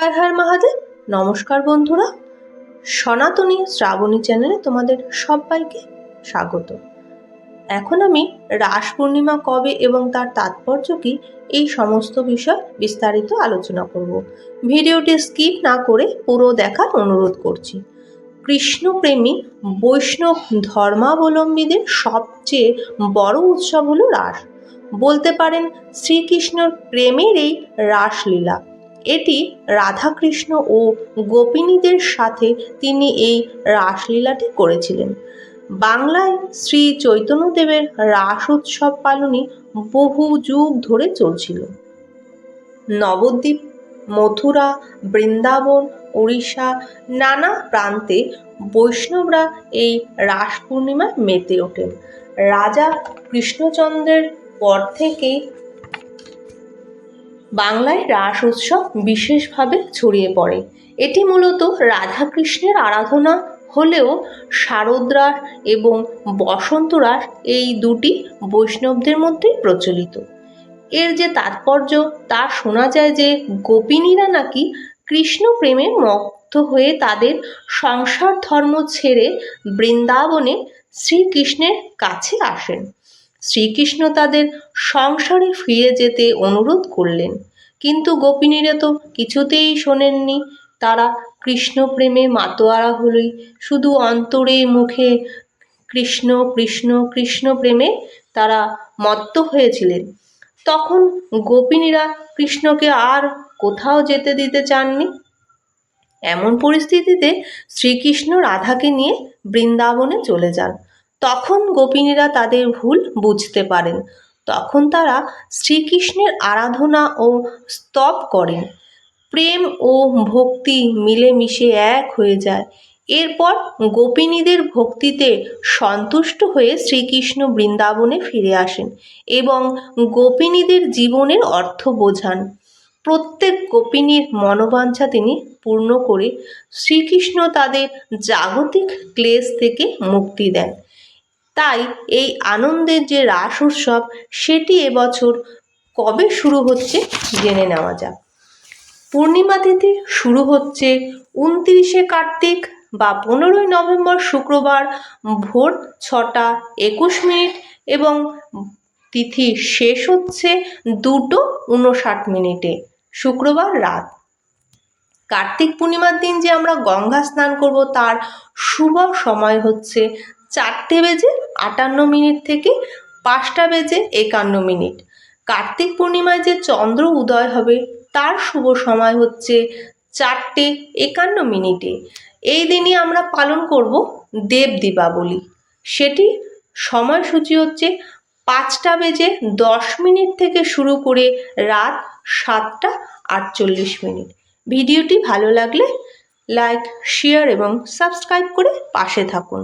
হর হর মহাদেব। নমস্কার বন্ধুরা। সনাতনী শ্রাবণী চ্যানেলে তোমাদের সবাইকে স্বাগত। এখন আমি রাস পূর্ণিমা কবে এবং তার তাৎপর্য কী এই সমস্ত বিষয় বিস্তারিত আলোচনা করব। ভিডিওটি স্কিপ না করে পুরো দেখার অনুরোধ করছি। কৃষ্ণপ্রেমী বৈষ্ণব ধর্মাবলম্বীদের সবচেয়ে বড় উৎসব হলো রাস। বলতে পারেন শ্রীকৃষ্ণর প্রেমের এই রাসলীলা। এটি রাধাকৃষ্ণ ও গোপিনীদের সাথে তিনি এই রাসলীলাটি করেছিলেন। বাংলায় শ্রী চৈতন্যদেবের রাস উৎসব পালনই বহু যুগ ধরে চলছিল। নবদ্বীপ, মথুরা, বৃন্দাবন, উড়িষ্যা, নানা প্রান্তে বৈষ্ণবরা এই রাস পূর্ণিমায় মেতে ওঠেন। রাজা কৃষ্ণচন্দ্রের পর থেকেই বাংলায় রাস উৎসব বিশেষভাবে ছড়িয়ে পড়ে। এটি মূলত রাধাকৃষ্ণের আরাধনা হলেও শারদরাস এবং বসন্ত রাস এই দুটি বৈষ্ণবদের মধ্যেই প্রচলিত। এর যে তাৎপর্য, তা শোনা যায় যে গোপিনীরা নাকি কৃষ্ণ প্রেমে মত্ত হয়ে তাদের সংসার ধর্ম ছেড়ে বৃন্দাবনে শ্রীকৃষ্ণের কাছে আসেন। শ্রীকৃষ্ণ তাদের সংসারে ফিরে যেতে অনুরোধ করলেন। কিন্তু গোপিনীরা তো কিছুতেই শোনেননি। তারা কৃষ্ণ প্রেমে মাতোয়ারা হলেই শুধু অন্তরে মুখে কৃষ্ণ কৃষ্ণ কৃষ্ণ প্রেমে তারা মত্ত হয়েছিলেন। তখন গোপিনীরা কৃষ্ণকে আর কোথাও যেতে দিতে চাননি। এমন পরিস্থিতিতে শ্রীকৃষ্ণ রাধাকে নিয়ে বৃন্দাবনে চলে যান। তখন গোপিনীরা তাদের ভুল বুঝতে পারেন। তখন তারা শ্রীকৃষ্ণের আরাধনা ও স্তব করেন। প্রেম ও ভক্তি মিলেমিশে এক হয়ে যায়। এরপর গোপিনীদের ভক্তিতে সন্তুষ্ট হয়ে শ্রীকৃষ্ণ বৃন্দাবনে ফিরে আসেন এবং গোপিনীদের জীবনের অর্থ বোঝান। প্রত্যেক গোপিনীর মনোবাঞ্ছা তিনি পূর্ণ করে শ্রীকৃষ্ণ তাদের জাগতিক ক্লেশ থেকে মুক্তি দেন। তাই এই আনন্দের যে রাস উৎসব, সেটি এবছর কবে শুরু হচ্ছে জেনে নেওয়া যাক। পূর্ণিমা তিথি শুরু হচ্ছে উনত্রিশে কার্তিক বা পনেরোই নভেম্বর শুক্রবার ভোর ছটা একুশ মিনিট এবং তিথি শেষ হচ্ছে দুটো উনষাট মিনিটে, শুক্রবার রাত। কার্তিক পূর্ণিমার দিন যে আমরা গঙ্গা স্নান করব তার শুভ সময় হচ্ছে চারটে বেজে আটান্ন মিনিট থেকে পাঁচটা বেজে একান্ন মিনিট। কার্তিক পূর্ণিমায় যে চন্দ্র উদয় হবে, তার শুভ সময় হচ্ছে চারটে একান্ন মিনিটে। এই দিনই আমরা পালন করব দেব দীপাবলি। সেটি সময়সূচি হচ্ছে পাঁচটা বেজে দশ মিনিট থেকে শুরু করে রাত সাতটা আটচল্লিশ মিনিট। ভিডিওটি ভালো লাগলে লাইক, শেয়ার এবং সাবস্ক্রাইব করে পাশে থাকুন।